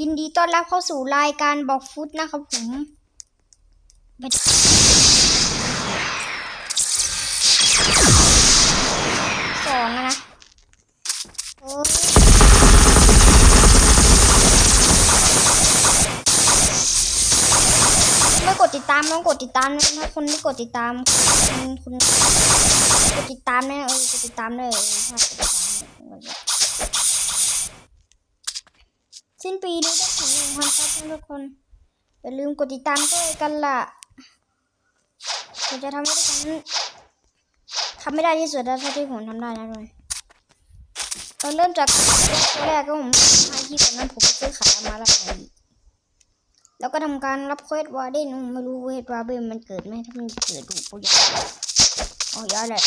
ยินดีต้อนรับเข้าสู่รายการบอกฟุตนะครับผมสองนะโอ้ไม่กดติดตามต้องกดติดตามนะถ้าคนไม่กดติดตามคุณคุณกดติดตามนะเออกดติดตามเลยถ้ากดติดตามเนี่ย สิ้นปีนี้ได้ถึงหนึ่งพันซับทุกคน อย่าลืมกดติดตามด้วยกันล่ะเราจะทำให้ทุกคนทำไม่ได้ที่สุดแล้วเท่าที่ผมทำได้นะทุกคนเราเริ่มจากตัวแรกก็ผมให้ที่ก่อนนั้นผมไปซื้อขายมาแล้วไงแล้วก็ทำการรับเควสวาร์เดนไม่รู้เควสวาร์เดนมันเกิดไหมถ้ามันเกิดดูปุยอ๋อยาแหละ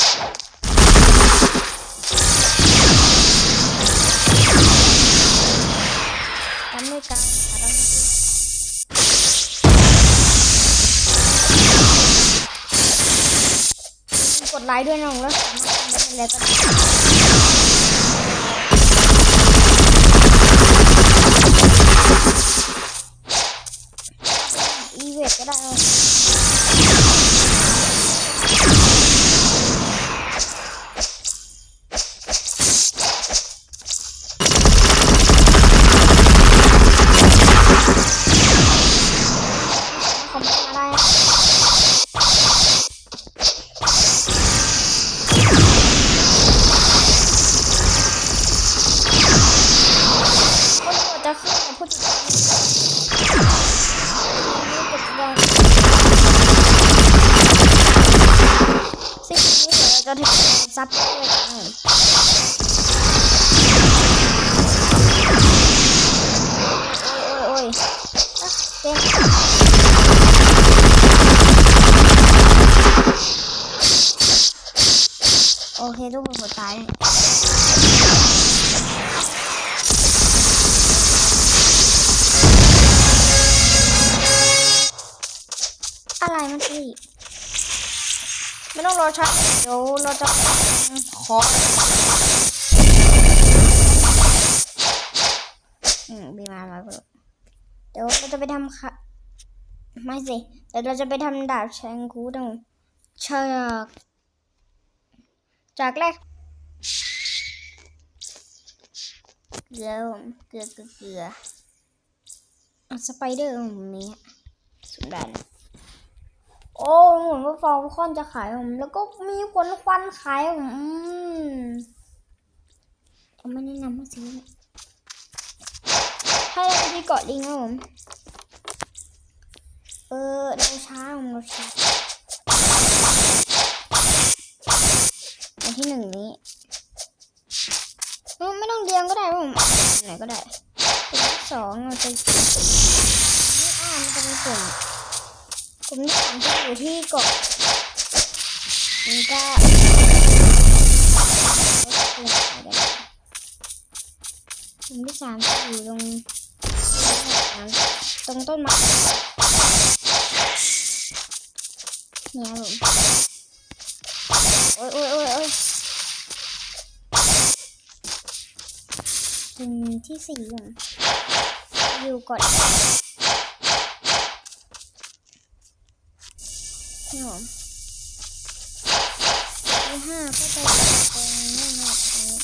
กลางขาดกดไลค์ด้วยน้องแล้วสามารถทำได้เลยก็ได้ สิ่งนี้เดี๋ยวจะถึงซับด้วยกันโอ้ยโอ้ยโอ้ยเต็มโอเคทุกคนกดตาย มันสิไม่ต้องรอช้าเดี๋ยวเราจะขออืมบีมามาเพิ่มเดี๋ยวเราจะไปทำค่ะไม่สิเดี๋ยวเราจะไปทำดาบแชงคูดังจากจากแรกเกลือเกลือเกลือเกลือสไปเดอร์มมีอสุดได้นะ โอ้เหมือนว่าฟองคอนจะขายผม แล้วก็มีคนควันขายผมอืมผมไม่แนะนำให้ซื้อให้เราไปที่เกาะลิงนะผม เออเราช้าผมเราช้าวันที่หนึ่งนี้เออไม่ต้องเรียงก็ได้ผมไหนก็ได้เป็นที่สองเราจะอ่านมันจะเป็นกลุ่ม กลุ่มที่สามจะอยู่ที่เกาะมันก็กลุ่มที่สามจะอยู่ตรงตรงต้นไม้เนี่ยผมโอ้ยโอ้ยโอ้ยโอ้ยถึงที่สี่ผมอยู่ก่อน นี่ผมที่ห้าก็จะอยู่ตรงนี้นะตรงนี้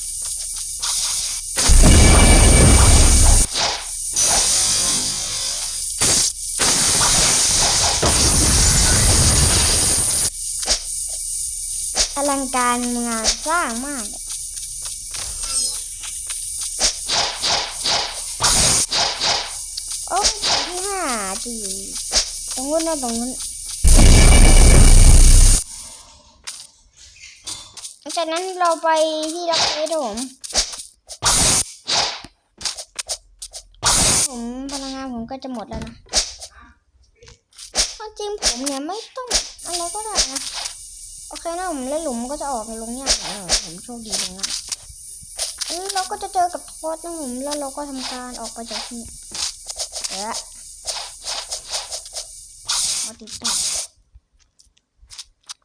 อลังการงานสร้างมากเลยโอ้ยที่ห้าจีตรงนู้นนะตรงนู้น จากนั้นเราไปที่ดักเฟสผมผมพลังงานผมก็จะหมดแล้วนะเอาจริงผมเนี่ยไม่ต้องอะไรก็ได้นะ โอเคนะผมเล่นหลุมก็จะออกลงยากหน่อยเออผมโชคดีตรงนั้นอันนี้เราก็จะเจอกับโทษนะผมแล้วเราก็ทำการออกไปจากที่นี่เดี๋ยอาติดต่อ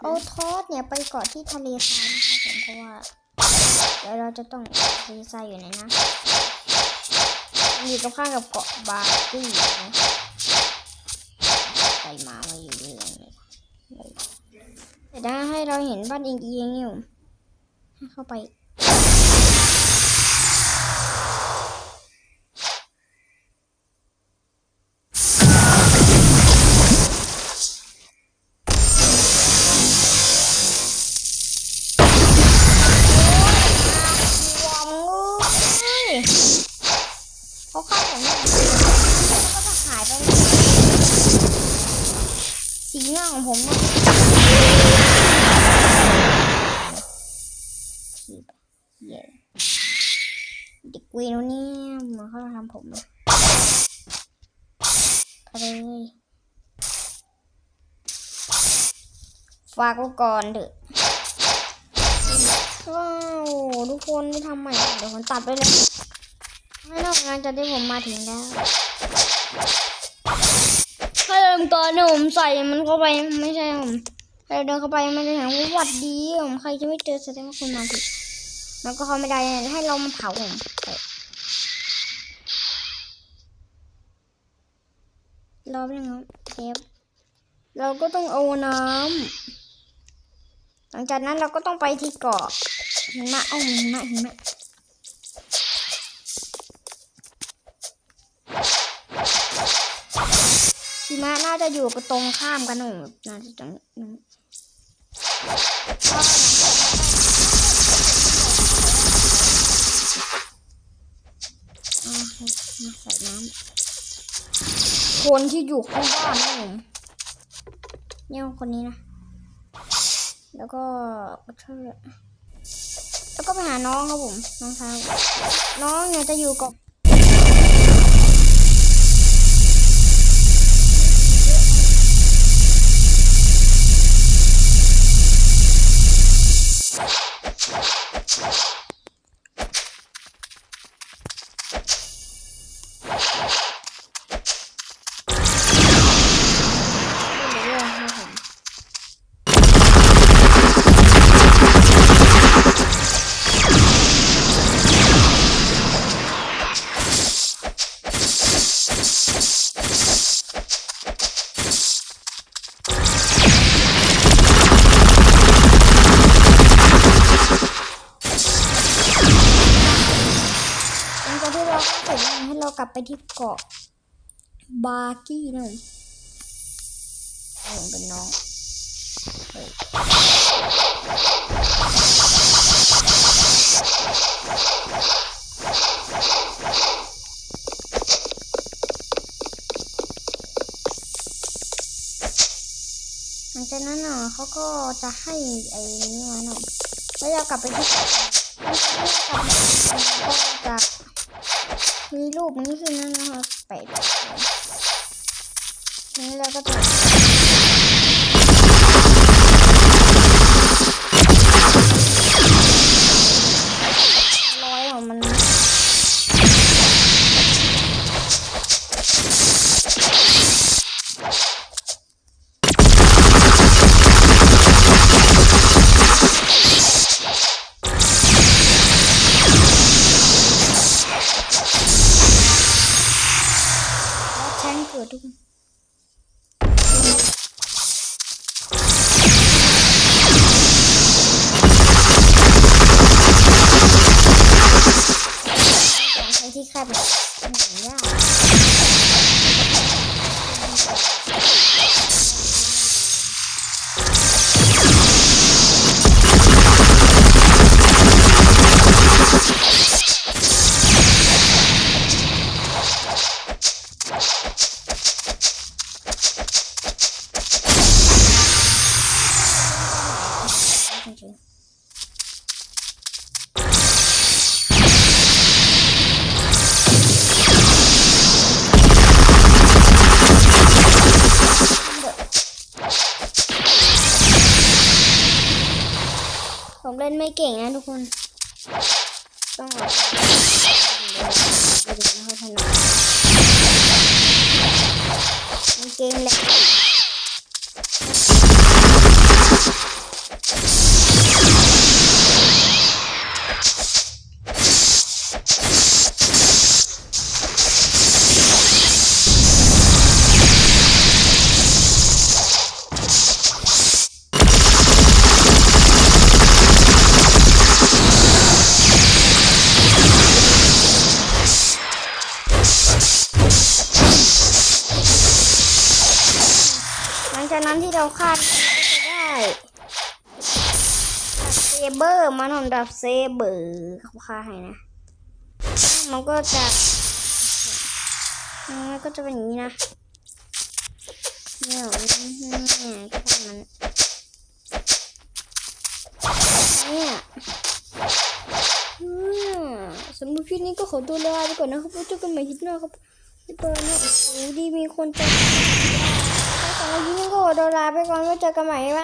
เอาทอดเนี่ยไปเกาะที่ทะเลทรายนะคะผมเพราะว่าเดี๋ยวเราจะต้องทะเลทรายอยู่ไหนนะทะอยู่ตั้งข้างกับเกาะบาร์ตี้นะไปมามาอยู่ด้วยกันเลยแต่ได้ให้เราเห็นบ้านเอียงๆอยู่ให้เข้าไป ของผมเนี่ยขีบเหี้ยเด็กวรวเนี่ยมือนเข้าจะทำผมเลยไปเลยฝากกูก่อนเถอะว้าวทุกคนไม่ทำใหม่เดี๋ยวผมตัดไปเลย ไม่นอกงานจะได้ผมมาถึงแล้ว ถ้าเดินก่อนเนี่ยผมใส่มันเข้าไปไม่ใช่ผมถ้าเดินเข้าไปมันจะเห็นว่าหวัดดีผมใครจะไม่เจอแสดงว่าคุณมาผิดมันก็เข้าไม่ได้ให้เรามาเผาผมรอบนึงเทปเราก็ต้องเอาน้ำหลังจากนั้นเราก็ต้องไปที่เกาะหิมะโอ้หิมะหิมะ มะน่าจะอยู่ตรงข้ามกันหนูน่าจะตรงนี้อ่ามาใส่น้ำคนที่อยู่ข้างบ้านนะผมเนี่ยคนนี้นะ แล้วก็ชื่อแล้วก็ไปหาน้องครับผม น้องชายน้องเนี่ยจะอยู่กับ ไปที่เกาะบาร์กี้นะผมเป็นน้องหลังจากนั้นน่ะเขาก็จะให้ไอ้นี่มาหน่อยแล้วเรากลับไปที่เกาะแล้วก็กลับก็จะ มีรูปนี้ขึ้นนั่นนะคะแปะนี่เราก็จะ เล่นไม่เก่งนะทุกคน ต้องแบบไม่ดูไม่ค่อยถนัดเก่งแหละ นั้นที่เราคาดก็จะได้ดับเซเบอร์มันผมดับเซเบอร์เขาคาให้นะ มันก็จะมันก็จะเป็นอย่างนี้นะเนี่ยเนี่ยก็ทำมันเนี่ยอืมสำหรับคลิปนี้ก็ขอตัวลาไปก่อนนะครับแล้วเจอกันใหม่คลิปหน้าครับบ๊ายบายนะโอ้ดีมีคนจะ สำหรับคลิปนี้ก็ขอตัวลาไปก่อนแล้วเจอกันใหม่บ๊า